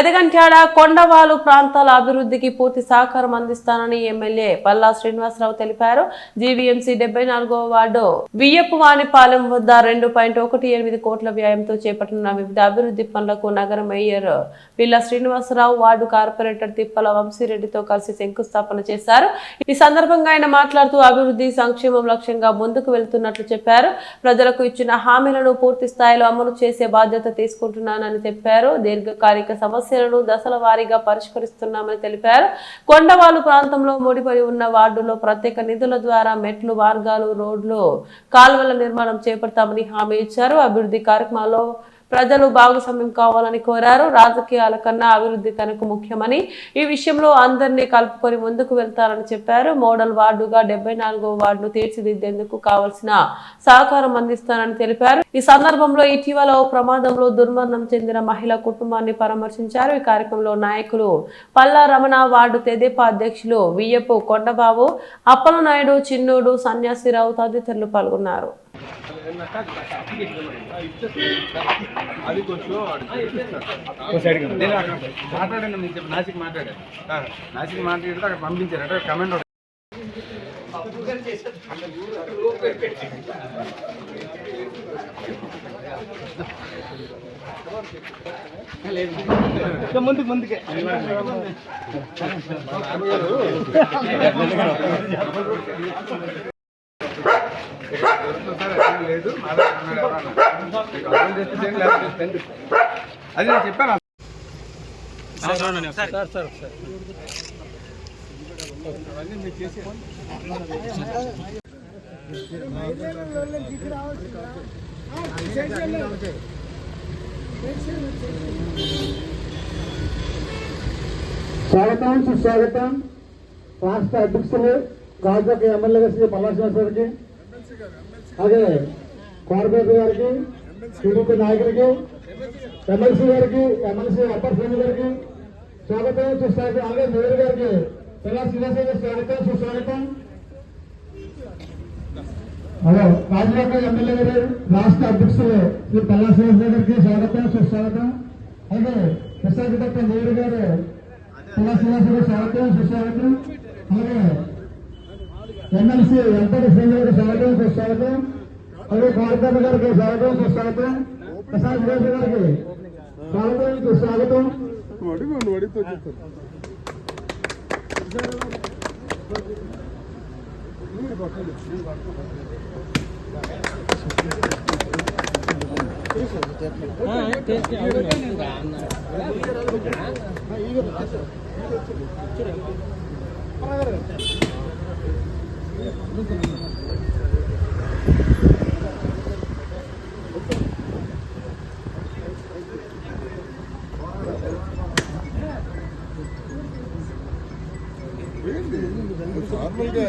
పెదగంట్యాడ కొండవాలు ప్రాంతాల అభివృద్ధికి పూర్తి సహకారం అందిస్తానని ఎమ్మెల్యే పల్లా శ్రీనివాసరావు తెలిపారు. జీవీఎంసీ డెబ్బై నాలుగో వార్డు బియ్యపు వాణిపాలెం వద్ద రెండు పాయింట్ ఒకటి ఎనిమిది కోట్ల వ్యయంతో చేపట్టిన వివిధ అభివృద్ధి పనులకు నగర mayor Pilla Srinivasarao ward corporator Tippala వంశీరెడ్డితో కలిసి శంకుస్థాపన చేశారు. ఈ సందర్భంగా ఆయన మాట్లాడుతూ అభివృద్ధి సంక్షేమం లక్ష్యంగా ముందుకు వెళ్తున్నట్లు చెప్పారు. ప్రజలకు ఇచ్చిన హామీలను పూర్తి స్థాయిలో అమలు చేసే బాధ్యత తీసుకుంటున్నానని చెప్పారు. దీర్ఘకాలిక సమస్య సమస్యలను దశల వారీగా పరిష్కరిస్తున్నామని తెలిపారు. కొండవాలు ప్రాంతంలో ముడిపడి ఉన్న వార్డులో ప్రత్యేక నిధుల ద్వారా మెట్లు మార్గాలు రోడ్లు కాలువల నిర్మాణం చేపడతామని హామీ ఇచ్చారు. అభివృద్ధి కార్యక్రమాల్లో ప్రజలు భాగస్వామ్యం కావాలని కోరారు. రాజకీయాల కన్నా అభివృద్ధి తనకు ముఖ్యమని ఈ విషయంలో అందరినీ కలుపుకొని ముందుకు వెళ్తారని చెప్పారు. మోడల్ వార్డుగా డెబ్బై నాలుగో వార్డును తీర్చిదిద్దేందుకు కావలసిన సహకారం అందిస్తానని తెలిపారు. ఈ సందర్భంలో ఇటీవల ఓ ప్రమాదంలో దుర్మరణం చెందిన మహిళ కుటుంబాన్ని పరామర్శించారు. ఈ కార్యక్రమంలో నాయకులు పల్లా రమణ వార్డు తెదేపా అధ్యక్షులు వియ్యపు కొండబాబు అప్పలనాయుడు చిన్నోడు సన్యాసిరావు తదితరులు పాల్గొన్నారు. అది కొంచెం నేను అక్కడ మాట్లాడాను నేను చెప్పి నాసిక్ మాట్లాడాను నాసిక్ మాట్లాడితే అక్కడ పంపించారు అంటే కమెంట్ ఒకటి ముందుకే లేదు. అది నేను చెప్పాను. స్వాగతం సుస్వాగతం. రాష్ట్ర అధ్యక్షులు రాజ్యసభ ఎమ్మెల్యే శ్రీ పల్లాశ్వాస గారికి అలాగే కార్పొరేటర్ గారికి టీడీపీ నాయకులకి ఎమ్మెల్సీ గారికి ఎమ్మెల్సీ అప్పర్ ఫ్రెండ్ గారికి స్వాగతం సుస్వాగతం అలాగే మేయర్ గారికి పిల్ల శ్రీనివాస గారికి స్వాగతం సుస్వాగతం హలో రాజకీయ ఎమ్మెల్యే గారు రాష్ట్ర అధ్యక్షులు శ్రీ పల్లా శ్రీనివాస గారికి స్వాగతం సుస్వాగతం అలాగే విశాఖపట్నం మేయర్ గారు పల్లా శ్రీనివాస గారికి స్వాగతం సుస్వాగతం అలాగే ఎమ్మెల్సీ వెంకట శ్రీని గారికి స్వాగతం సుస్వాగతం అలాగే కోరకమ్మ గారికి స్వాగతం సుస్వాగతం ప్రసాద్ సురేష్ గారికి స్వాగతం సుస్వాగతం నార్మల్గా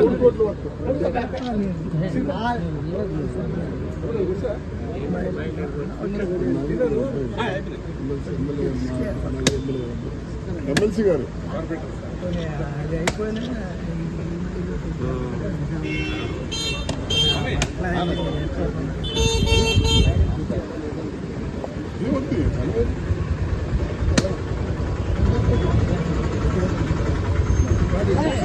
రోడ్డు కోట్లు ఎమ్మెల్సీ గారు ఏముంది?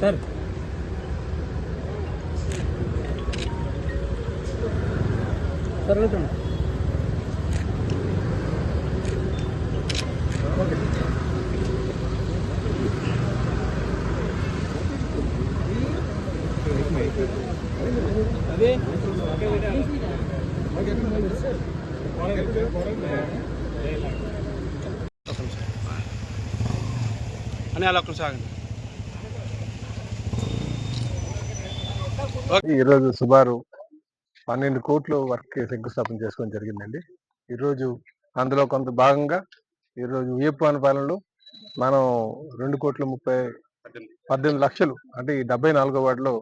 సార్ సార్ వెళ్తాను అదే అని అలా కొనసాగింది ఈరోజు సుమారు పన్నెండు కోట్లు వర్క్ శంకుస్థాపన చేసుకోవడం జరిగిందండి. ఈరోజు అందులో కొంత భాగంగా ఈరోజు వియప్పాన పాలనలో మనం రెండు కోట్ల ముప్పై పద్దెనిమిది లక్షలు అంటే ఈ డెబ్బై నాలుగో వార్డులో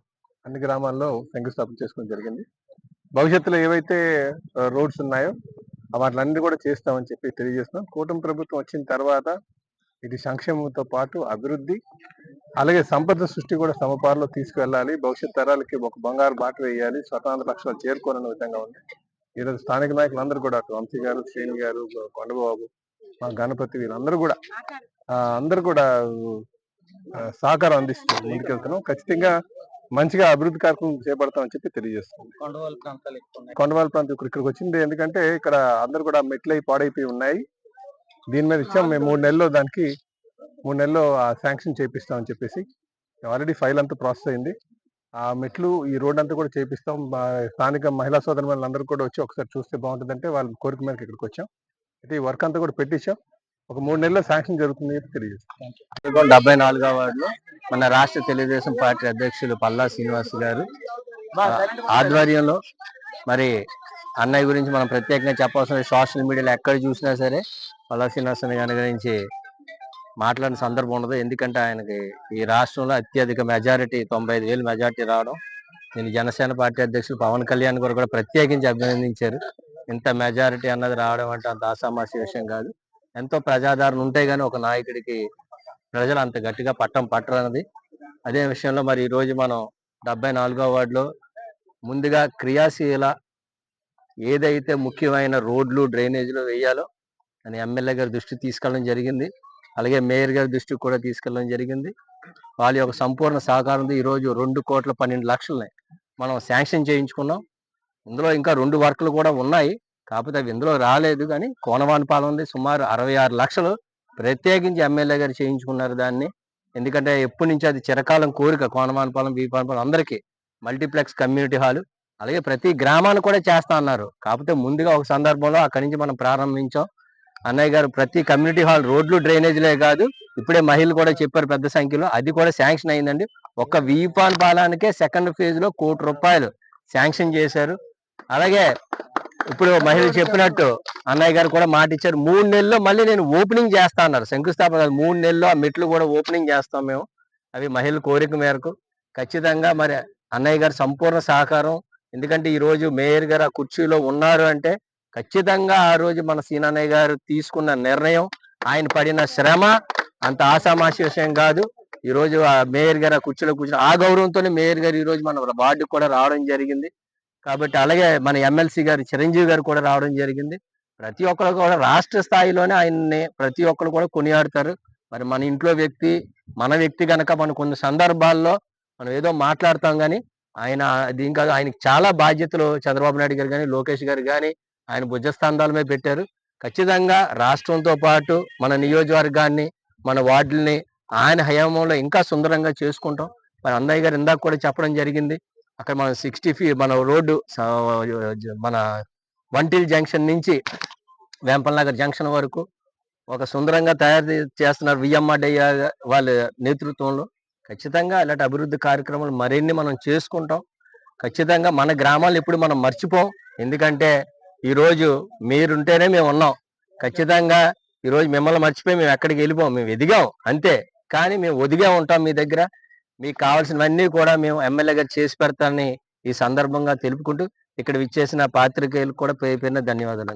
అన్ని గ్రామాల్లో శంకుస్థాపన చేసుకోవడం జరిగింది. భవిష్యత్తులో ఏవైతే రోడ్స్ ఉన్నాయో వాటిలన్నీ కూడా చేస్తామని చెప్పి తెలియజేస్తున్నాం. కూటమి ప్రభుత్వం వచ్చిన తర్వాత ఇది సంక్షేమంతో పాటు అభివృద్ధి అలాగే సంపద సృష్టి కూడా సమపారులో తీసుకువెళ్ళాలి. భవిష్యత్ తరాలకి ఒక బంగారు బాట వేయాలి. స్వతంత్ర లక్ష్యాలు చేరుకోవాలనే విధంగా ఉంది. ఈరోజు స్థానిక నాయకులందరూ కూడా అటు వంశీ గారు శ్రేణి గారు కొండబాబు మా గణపతి వీళ్ళందరూ కూడా ఆ, అందరూ కూడా సహకారం అందిస్తున్నారు. ముందుకెళ్తున్నాం ఖచ్చితంగా మంచిగా అభివృద్ధి కార్యక్రమం చేపడతామని చెప్పి తెలియజేస్తున్నాం. కొండవాళ్ళ ప్రాంతాలు కొండవాళ్ళ ప్రాంతం ఇక్కడ ఇక్కడికి వచ్చింది. ఎందుకంటే ఇక్కడ అందరు కూడా మెట్లు పాడైపోయి ఉన్నాయి. దీని మీద ఇచ్చాం. మేము మూడు నెలల్లో దానికి మూడు నెలల్లో శాంక్షన్ చేపిస్తామని చెప్పేసి ఆల్రెడీ ఫైల్ అంతా ప్రాసెస్ అయింది. ఆ మెట్లు ఈ రోడ్ అంతా కూడా చేపిస్తాం. మా స్థానిక మహిళా సోదరు అందరూ కూడా వచ్చి ఒకసారి చూస్తే బాగుంటుందంటే వాళ్ళ కోరిక మేరకు ఇక్కడికి వచ్చాం. అయితే ఈ వర్క్ అంతా కూడా పెట్టించాం. ఒక మూడు నెలల్లో శాంక్షన్ జరుగుతుంది అని తెలియజేస్తాం. డెబ్బై నాలుగో వార్డులో మన రాష్ట్ర తెలుగుదేశం పార్టీ అధ్యక్షులు పల్లా శ్రీనివాస్ గారు. ఆధ్వర్యంలో మరి అన్నయ్య గురించి మనం ప్రత్యేకంగా చెప్పాల్సిన సోషల్ మీడియాలో ఎక్కడ చూసినా సరే పల్లా శ్రీనివాస్ గారి గురించి మాట్లాడిన సందర్భం ఉండదు. ఎందుకంటే ఆయనకి ఈ రాష్ట్రంలో అత్యధిక మెజారిటీ తొంభై ఐదు వేలు మెజారిటీ రావడం దీన్ని జనసేన పార్టీ అధ్యక్షులు పవన్ కళ్యాణ్ గారు కూడా ప్రత్యేకించి అభినందించారు. ఇంత మెజారిటీ అన్నది రావడం అంటే అంత ఆసామాసి విషయం కాదు. ఎంతో ప్రజాదరణ ఉంటే గానీ ఒక నాయకుడికి ప్రజలు అంత గట్టిగా పట్టం పట్టరన్నది. అదే విషయంలో మరి ఈ రోజు మనం డెబ్బై నాలుగో వార్డులో ముందుగా క్రియాశీల ఏదైతే ముఖ్యమైన రోడ్లు డ్రైనేజీలు వేయాలో అని ఎమ్మెల్యే గారి దృష్టి తీసుకెళ్ళడం జరిగింది. అలాగే మేయర్ గారి దృష్టికి కూడా తీసుకెళ్ళడం జరిగింది. వాళ్ళ యొక్క సంపూర్ణ సహకారంతో ఈరోజు రెండు కోట్ల పన్నెండు లక్షలని మనం శాంక్షన్ చేయించుకున్నాం. ఇందులో ఇంకా రెండు వర్కులు కూడా ఉన్నాయి. కాకపోతే అవి ఇందులో రాలేదు కానీ కోనవానిపాలెం ఉంది సుమారు అరవై ఆరు లక్షలు ప్రత్యేకించి ఎమ్మెల్యే గారు చేయించుకున్నారు దాన్ని. ఎందుకంటే ఎప్పటి నుంచి అది చిరకాలం కోరిక కోనవానిపాలెం వీపానపాలెం అందరికీ. మల్టీప్లెక్స్ కమ్యూనిటీ హాలు అలాగే ప్రతి గ్రామాన్ని కూడా చేస్తా అన్నారు. కాకపోతే ముందుగా ఒక సందర్భంలో అక్కడి నుంచి మనం ప్రారంభించాం. అన్నయ్య గారు ప్రతి కమ్యూనిటీ హాల్ రోడ్లు డ్రైనేజీలే కాదు ఇప్పుడే మహిళలు కూడా చెప్పారు పెద్ద సంఖ్యలో. అది కూడా శాంక్షన్ అయిందండి. ఒక్క వీపాన్ పాలానికే సెకండ్ ఫేజ్లో కోటి రూపాయలు శాంక్షన్ చేశారు. అలాగే ఇప్పుడు మహిళ చెప్పినట్టు అన్నయ్య గారు కూడా మాట ఇచ్చారు మూడు నెలల్లో మళ్ళీ నేను ఓపెనింగ్ చేస్తా అన్నారు. శంకుస్థాపన మూడు నెలల్లో ఆ మెట్లు కూడా ఓపెనింగ్ చేస్తాం మేము. అవి మహిళల కోరిక మేరకు. ఖచ్చితంగా మరి అన్నయ్య గారు సంపూర్ణ సహకారం ఎందుకంటే ఈ రోజు మేయర్ గారు ఆ కుర్చీలో ఉన్నారు అంటే ఖచ్చితంగా ఆ రోజు మన సీనాన్నయ్య గారు తీసుకున్న నిర్ణయం ఆయన పడిన శ్రమ అంత ఆశామాషి విషయం కాదు ఈరోజు ఆ మేయర్ గారు ఆ కుర్చీలో కూర్చుని ఆ గౌరవంతోనే మేయర్ గారు ఈరోజు మన వార్డుకు కూడా రావడం జరిగింది. కాబట్టి అలాగే మన ఎమ్మెల్సీ గారు చిరంజీవి గారు కూడా రావడం జరిగింది. ప్రతి ఒక్కరు కూడా రాష్ట్ర స్థాయిలోనే ఆయన్ని ప్రతి ఒక్కరు కూడా కొనియాడతారు. మరి మన ఇంట్లో వ్యక్తి మన వ్యక్తి కనుక మన కొన్ని సందర్భాల్లో మనం ఏదో మాట్లాడతాం కానీ ఆయన దీని కాదు ఆయనకి చాలా బాధ్యతలు చంద్రబాబు నాయుడు గారు కానీ లోకేష్ గారు కానీ ఆయన భుజస్థాంధాల మీద పెట్టారు. ఖచ్చితంగా రాష్ట్రంతో పాటు మన నియోజకవర్గాన్ని మన వార్డుల్ని ఆయన హయాంలో ఇంకా సుందరంగా చేసుకుంటాం. మరి అన్నయ్య గారు ఇందాక కూడా చెప్పడం జరిగింది. అక్కడ మన సిక్స్టీ ఫీ మన రోడ్డు మన వంటిల్ జంక్షన్ నుంచి వేంపల్నగర్ జంక్షన్ వరకు ఒక సుందరంగా తయారు చేస్తున్నారు విఎంఆర్డయ్య వాళ్ళ నేతృత్వంలో. ఖచ్చితంగా ఇలాంటి అభివృద్ధి కార్యక్రమాలు మరిన్ని మనం చేసుకుంటాం. ఖచ్చితంగా మన గ్రామాలు ఇప్పుడు మనం మర్చిపోం. ఎందుకంటే ఈరోజు మీరుంటేనే మేము ఉన్నాం. ఖచ్చితంగా ఈరోజు మిమ్మల్ని మర్చిపోయి మేము ఎక్కడికి వెళ్ళిపోం. మేము ఎదిగాం అంతే. కానీ మేము ఒదిగా ఉంటాం మీ దగ్గర. మీకు కావాల్సినవన్నీ కూడా మేము ఎమ్మెల్యే గారు చేసి పెడతానని ఈ సందర్భంగా తెలుపుకుంటూ ఇక్కడ విచ్చేసిన పాత్రికేయులు కూడా పేరు ధన్యవాదాలు